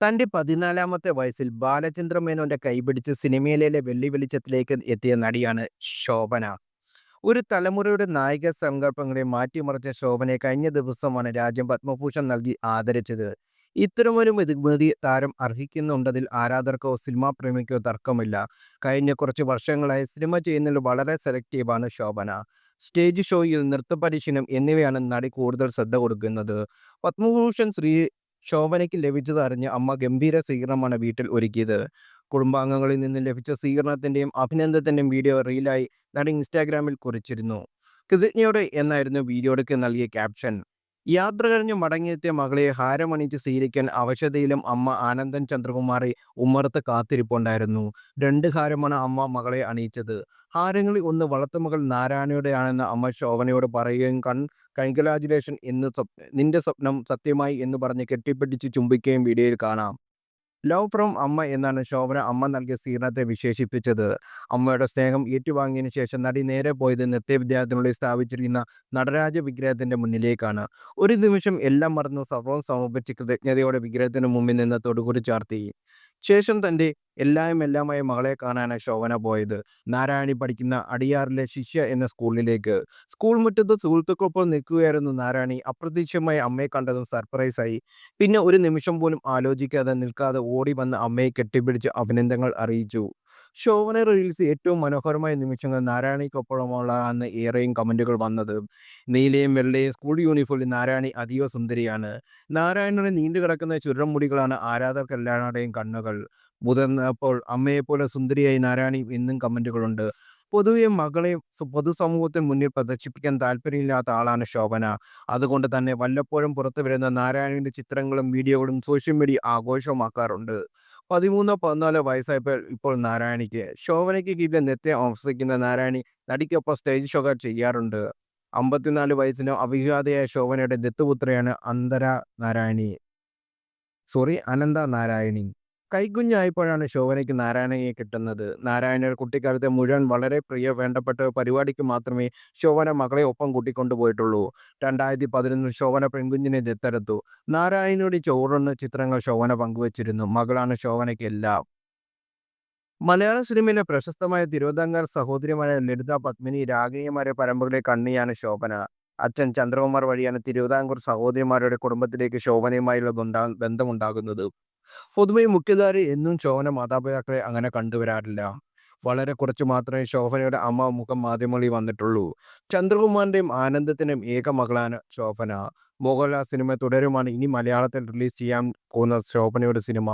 തന്റെ പതിനാലാമത്തെ വയസ്സിൽ ബാലചന്ദ്ര മേനോന്റെ കൈപിടിച്ച് സിനിമയിലെ വെള്ളി വെളിച്ചത്തിലേക്ക് എത്തിയ നടിയാണ് ശോഭന. ഒരു തലമുറയുടെ നായിക സങ്കല്പങ്ങളെ മാറ്റിമറിച്ച ശോഭനയെ കഴിഞ്ഞ ദിവസമാണ് രാജ്യം പത്മഭൂഷൺ നൽകി ആദരിച്ചത്. ഇത്തരമൊരു മിതുമതി താരം അർഹിക്കുന്നുണ്ടതിൽ ആരാധകർക്കോ സിനിമാ പ്രേമിക്കോ തർക്കമില്ല. കഴിഞ്ഞ കുറച്ച് വർഷങ്ങളായി സിനിമ ചെയ്യുന്നതിൽ വളരെ സെലക്റ്റീവാണ് ശോഭന. സ്റ്റേജ് ഷോയിൽ നൃത്തപരിശീലനം എന്നിവയാണ് നടി കൂടുതൽ ശ്രദ്ധ കൊടുക്കുന്നത്. പത്മഭൂഷൺ ശ്രീ ശോഭനയ്ക്ക് ലഭിച്ചതറിഞ്ഞ് അമ്മ ഗംഭീര സ്വീകരണമാണ് വീട്ടിൽ ഒരുക്കിയത്. കുടുംബാംഗങ്ങളിൽ നിന്ന് ലഭിച്ച സ്വീകരണത്തിന്റെയും അഭിനന്ദത്തിന്റെയും വീഡിയോ റീലായി നടി ഇൻസ്റ്റാഗ്രാമിൽ കുറിച്ചിരുന്നു. കൃതജ്ഞയോടെ എന്നായിരുന്നു വീഡിയോയ്ക്ക് നൽകിയ ക്യാപ്ഷൻ. യാത്ര കഴിഞ്ഞ് മടങ്ങിയെത്തിയ മകളെ ഹാരമണിച്ച് സ്വീകരിക്കാൻ അവശതയിലും അമ്മ ആനന്ദൻ ചന്ദ്രകുമാറി ഉമ്മറത്ത് കാത്തിരിപ്പുണ്ടായിരുന്നു. രണ്ട് ഹാരമാണ് അമ്മ മകളെ അണിയിച്ചത്. ഹാരങ്ങളിൽ ഒന്ന് വളർത്തുമകൾ നാരായണയുടെയാണെന്ന് അമ്മ ശോഭനയോട് പറയുകയും കൺ കൺഗ്രാജുലേഷൻ എന്ന് നിന്റെ സ്വപ്നം സത്യമായി എന്ന് പറഞ്ഞ് കെട്ടിപ്പിടിച്ച് ചുംബിക്കുകയും വീഡിയോയിൽ കാണാം. ലവ് ഫ്രം അമ്മ എന്നാണ് ശോഭന അമ്മ നൽകിയ സ്വീകരണത്തെ വിശേഷിപ്പിച്ചത്. അമ്മയുടെ സ്നേഹം ഏറ്റുവാങ്ങിയതിനു ശേഷം നടി നേരെ പോയത് നൃത്തവിദ്യാലയത്തിനുള്ളിൽ സ്ഥാപിച്ചിരിക്കുന്ന നടരാജ വിഗ്രഹത്തിന്റെ മുന്നിലേക്കാണ്. ഒരു നിമിഷം എല്ലാം മറന്നു സർവം സമർപ്പിച്ച് കൃതജ്ഞതയോടെ വിഗ്രഹത്തിന് മുമ്പിൽ നിന്ന് തൊടുകുറി ചാർത്തി. ശേഷം തന്റെ തന്റെ എല്ലാമെല്ലാമായ മകളെ കാണാനാണ് ശോഭന പോയത്. നാരായണി പഠിക്കുന്ന അടിയാറിലെ ശിഷ്യ എന്ന സ്കൂളിലേക്ക്. സ്കൂൾ മുറ്റത്ത് സുഹൃത്തുക്കൾക്കൊപ്പം നിൽക്കുകയായിരുന്നു നാരായണി അപ്രതീക്ഷിതമായി അമ്മയെ കണ്ടതും സർപ്രൈസായി. പിന്നെ ഒരു നിമിഷം പോലും ആലോചിക്കാതെ നിൽക്കാതെ ഓടി വന്ന് അമ്മയെ കെട്ടിപ്പിടിച്ച് അഭിനന്ദനങ്ങൾ അറിയിച്ചു. ശോഭന റീൽസ് ഏറ്റവും മനോഹരമായ നിമിഷങ്ങൾ നാരായണിക്കൊപ്പമുള്ള അന്ന് ഏറെയും കമന്റുകൾ വന്നത്. നീലയും വെള്ളയും സ്കൂൾ യൂണിഫോമിൽ നാരായണി അതീവ സുന്ദരിയാണ്. നാരായണനെ നീണ്ടുകിടക്കുന്ന ചുരുണ്ട മുടികളാണ് ആരാധകർക്കെല്ലാവരുടെയും കണ്ണുകൾ. മുതിർന്നപ്പോൾ അമ്മയെപ്പോലെ സുന്ദരിയായി നാരായണി എന്നും കമന്റുകളുണ്ട് പൊതുവെ മകളെ പൊതുസമൂഹത്തിന് മുന്നിൽ പ്രദർശിപ്പിക്കാൻ താല്പര്യമില്ലാത്ത ആളാണ് ശോഭന. അതുകൊണ്ട് തന്നെ വല്ലപ്പോഴും പുറത്തു വരുന്ന നാരായണിയുടെ ചിത്രങ്ങളും വീഡിയോകളും സോഷ്യൽ മീഡിയ ആഘോഷമാക്കാറുണ്ട്. പതിമൂന്നോ പതിനാലോ വയസ്സായപ്പോൾ ഇപ്പോൾ നാരായണിക്ക്. ശോഭനയ്ക്ക് കീഴിൽ നൃത്തം അവസരിക്കുന്ന നാരായണി നടിക്കൊപ്പം സ്റ്റേജ് ഷോകൾ ചെയ്യാറുണ്ട്. അമ്പത്തിനാല് വയസ്സിന് അവിവാഹിതയായ ശോഭനയുടെ ദത്തുപുത്രയാണ് അന്തര നാരായണി. സോറി അനന്ത നാരായണി. കൈക്കുഞ്ഞായപ്പോഴാണ് ശോഭനയ്ക്ക് നാരായണയെ കിട്ടുന്നത്. നാരായണിയുടെ കുട്ടിക്കാലത്തെ മുഴുവൻ വളരെ പ്രിയ വേണ്ടപ്പെട്ട പരിപാടിക്ക് മാത്രമേ ശോഭന മകളെ ഒപ്പം കൂട്ടിക്കൊണ്ടുപോയിട്ടുള്ളൂ. രണ്ടായിരത്തി പതിനൊന്നിൽ ശോഭന പെൺകുഞ്ഞിനെ ദത്തെടുത്തു. നാരായണയുടെ ചോറുണ്ണ ചിത്രങ്ങൾ ശോഭന പങ്കുവച്ചിരുന്നു. മകളാണ് ശോഭനയ്ക്ക് എല്ലാം. മലയാള സിനിമയിലെ പ്രശസ്തമായ തിരുവിതാംകൂർ സഹോദരിമാരായ ലളിത, പത്മിനി, രാഗിണിമാരുടെ പരമ്പരയിലെ കണ്ണിയാണ് ശോഭന. അച്ഛൻ ചന്ദ്രകുമാർ വഴിയാണ് തിരുവിതാംകൂർ സഹോദരിമാരുടെ കുടുംബത്തിലേക്ക് ശോഭനയുമായുള്ള ബന്ധമുണ്ടാകുന്നത്. പൊതുവെ മുഖ്യധാര എന്നും ശോഭന മാതാപിതാക്കളെ അങ്ങനെ കണ്ടുവരാറില്ല. വളരെ കുറച്ച് മാത്രമേ ശോഭനയുടെ അമ്മ മുഖം മാധ്യമങ്ങളിൽ വന്നിട്ടുള്ളൂ. ചന്ദ്രകുമാറിന്റെയും ആനന്ദത്തിന്റെയും ഏക മകളാണ് ശോഭന. മോഹൻലാൽ സിനിമ തുടരുമാണ് ഇനി മലയാളത്തിൽ റിലീസ് ചെയ്യാൻ പോകുന്ന ശോഭനയുടെ സിനിമ.